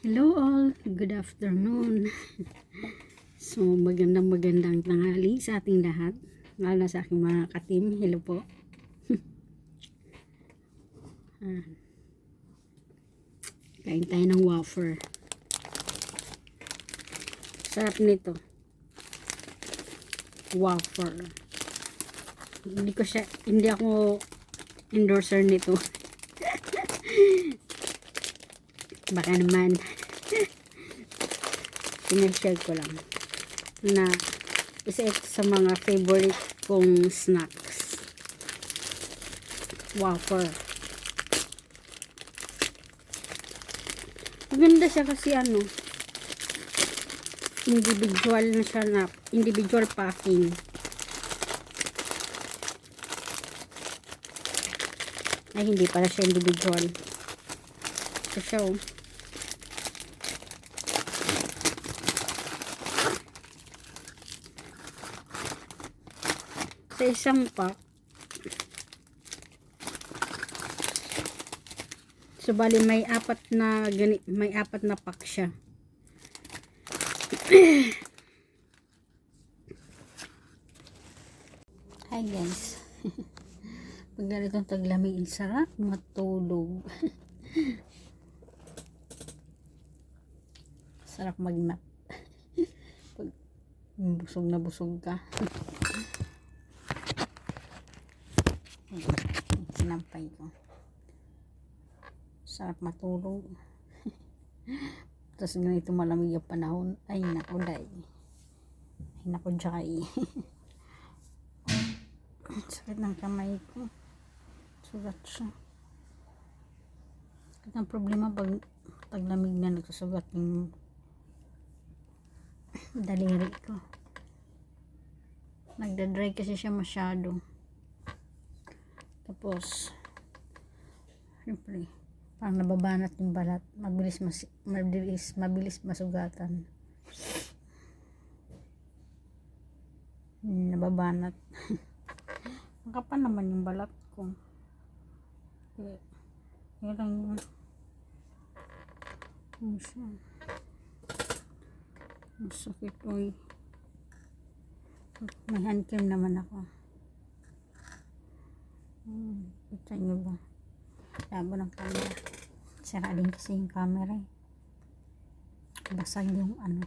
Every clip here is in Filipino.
Hello all, good afternoon. So, magandang magandang tanghali sa ating lahat. Lalo sa aking mga katim. Hello po. Ah. Kain tayo ng wafer. Sarap nito. Wafer. Hindi ko siya, hindi ako endorser nito. Baka naman. Pinag-share ko lang na isa ito sa mga favorite kong snacks. Wafer. Maganda siya kasi ano, individual na siya na, individual packing. Ay, hindi pala siya individual. Ito siya, oh. Sa isang pack, So bali may apat na gani, may apat na pack siya. Hi guys. Pag ganitong taglamig, sarap matulog. sarap mag-nap. Pag busog na busog ka. Sinampay ko sarap matulog. Tapos ganito malamig yung panahon. Ay, naku, day. Ay, naku, jay. Sakit ng kamay ko. Sugat siya. Sakit ang problema pag taglamig na nagsusugat yung daliri ko. Nagda-dry kasi siya masyado. Tapos, siyempre, parang nababanat yung balat. Mabilis mas, mabilis mabilis masugatan. Nababanat ang kapal naman yung balat ko. Kaya lang yun. Ano siya. Ang sakit oy may hand naman ako hmm, kita nyo ba? Labo ng camera. Sira din kasi yung camera eh. basag yung ano.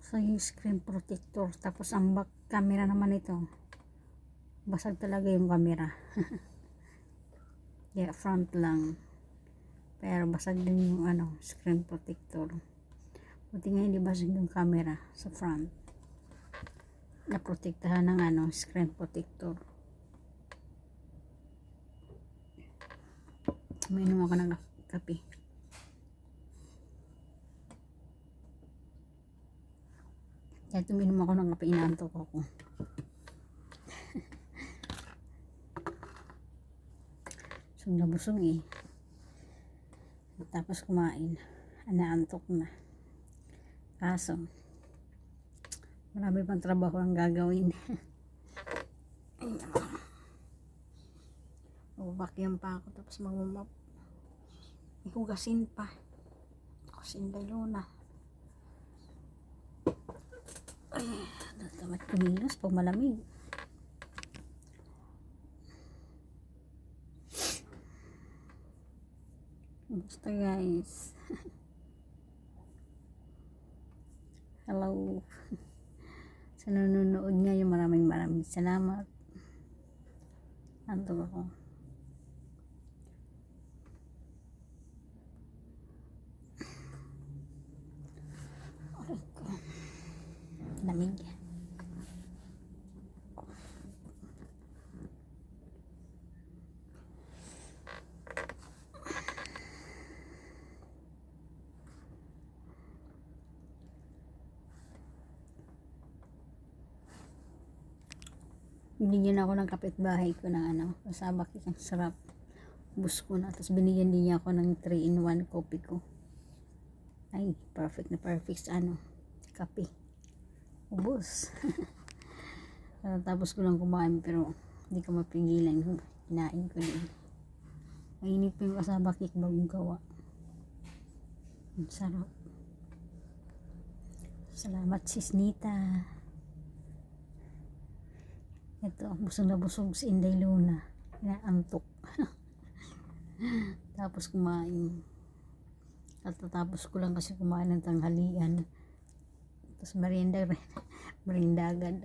So yung screen protector. Tapos ang back camera naman ito. Basag talaga yung camera. Yeah front lang. Pero basag din yung ano screen protector. Buti nga hindi basag yung camera sa front naprotektahan ng ano screen protector Uminom ako ng kape. Kaya tuminom ako ng kape, inaantok ako. so, nabusog eh. Tapos kumain. Anaantok na. Kaso, marami pang trabaho ang gagawin. Vacuum pa ako tapos magmamap. Ikugasin pa. Kusin lalo na. Ay, tamad kumilos pag malamig. Basta guys. Hello. Sa nanonood ngayon maraming maraming salamat. Nandun ako. Lamig. Binigyan ako ng kapitbahay ko ng ano, kasabak ang sarap. Bus ko na. Tapos binigyan din niya ako ng 3 in 1 coffee ko. Ay, perfect na perfect sa ano, kape. Ubus. Tapos ko lang kumain pero hindi ko mapigilan. Kinain ko din. Mainit pa yung kasaba cake bagong gawa. Sarap. Salamat sis Nita. Ito, busog na busog si Inday Luna. Inaantok. Tapos kumain. At tatapos ko lang kasi kumain ng tanghalian. Tapos merienda rin. Merienda agad.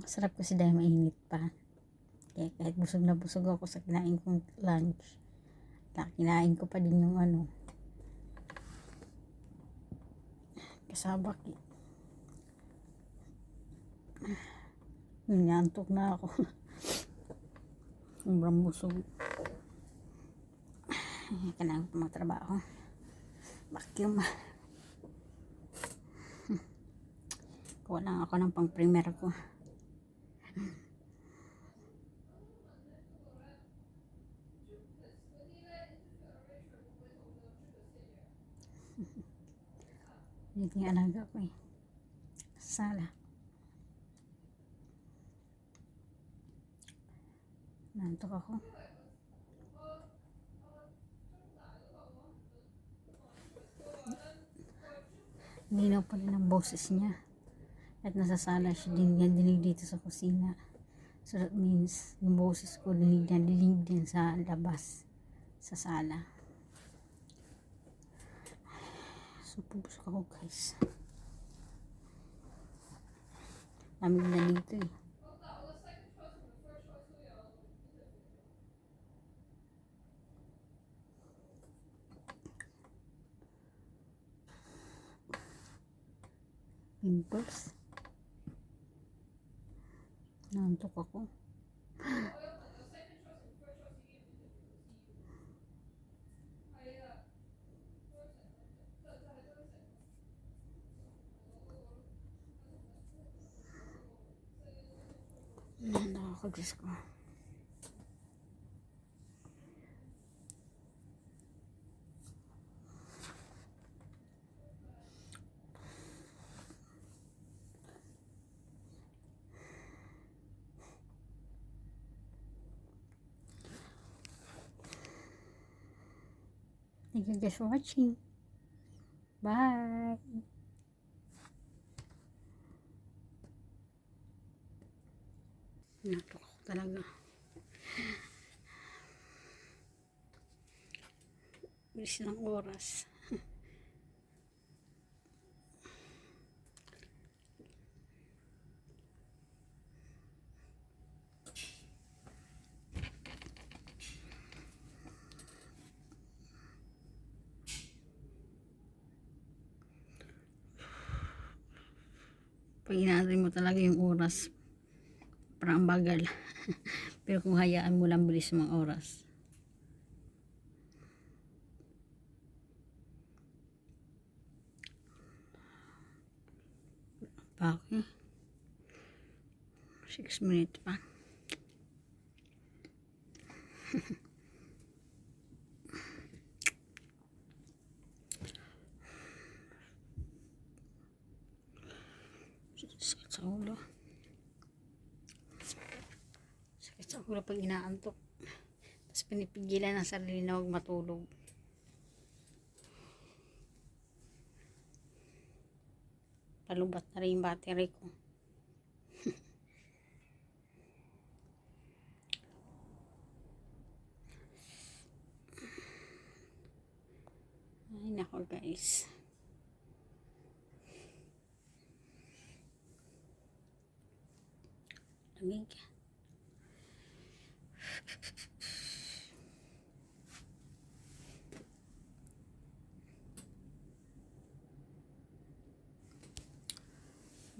Masarap kasi dahil mainit pa. Kaya kahit busog na busog ako sa kinain kong lunch. na- Kinain ko pa din yung ano. Kasabak eh. Nanyantok na ako. Sobrang busog. Kailangan ko magtrabaho. Vacuum. Kuha lang ako ng pang primer ko. Yung alaga ko eh. Sala. Nantok ako. Linaw pa rin ang boses niya. At nasasala siya din yan dinig dito sa kusina. So that means, yung boses ko dinig na dinig din sa labas. Sa sala. So, pubusok ako guys. Lamig na dito eh. Pimples. Nantok ako. Nanda ako, Diyos ko. Thank you guys for watching. Bye. Natok ako talaga. Bilis ng oras. Pag inaantay mo talaga yung oras, parang ang bagal. Pero kung hayaan mo lang bilis mga oras. Pa ako eh. Six minutes pa. Sakit sa ulo. Sakit sa ulo pag inaantok. Tapos pinipigilan ng sarili na huwag matulog. Palubat na rin yung battery ko. Ay nako guys. Lamig.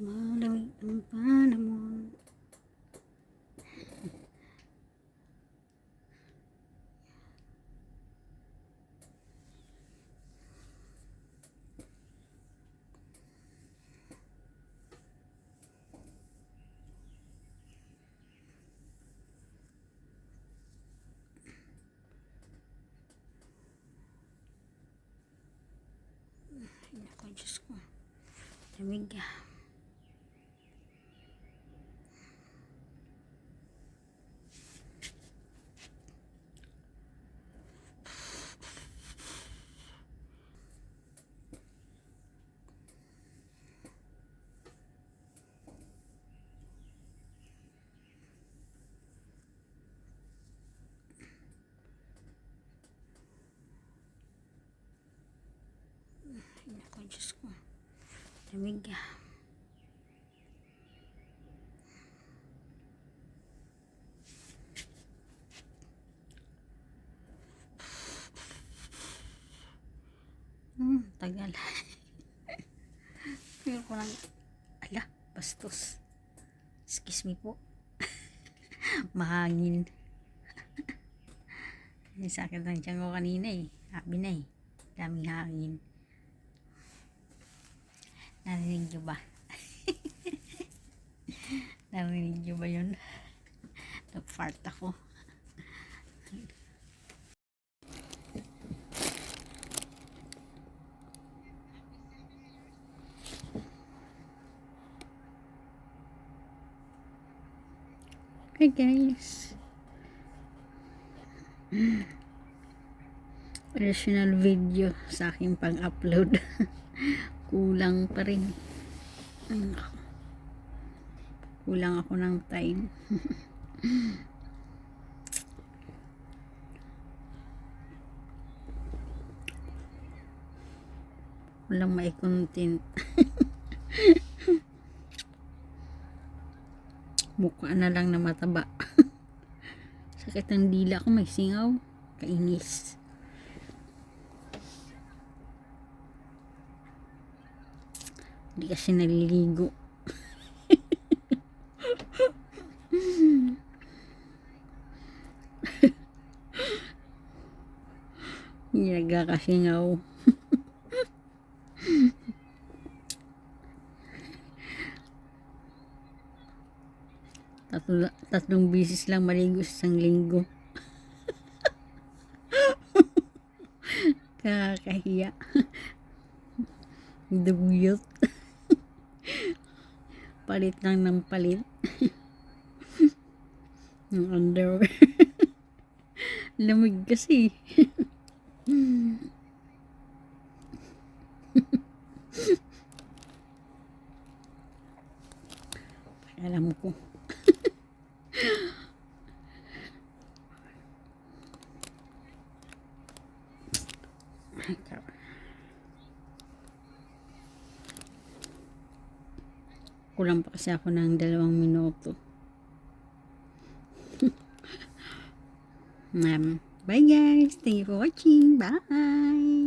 Malamig ang panahon. Ay, naku, Diyos ko. Lamig. Diyos ko. Lamig. Hmm, tagal. Pero ko lang, ala, bastos. Excuse me po. Mahangin. Yung sakit ng tiyan ko kanina eh. Habi na eh. Daming hangin. Narinig nyo ba? Narinig nyo ba yun? Nag-fart ako. Hi guys. Additional video sa aking pang-upload. Kulang pa rin. Kulang ako ng time. Walang may content. Mukha na lang na mataba. Sakit ng dila ko, may singaw. Kainis. Hindi kasi naliligo. Hindi nagkakasingaw. Tatlo, tatlong bisis lang maligo sa isang linggo. Nakakahiya. Dubuyot. Palit lang ng palit. ng underwear. Lamig kasi. Alam ko. Kulang pa kasi ako ng dalawang minuto. Um, bye guys. Thank you for watching. Bye.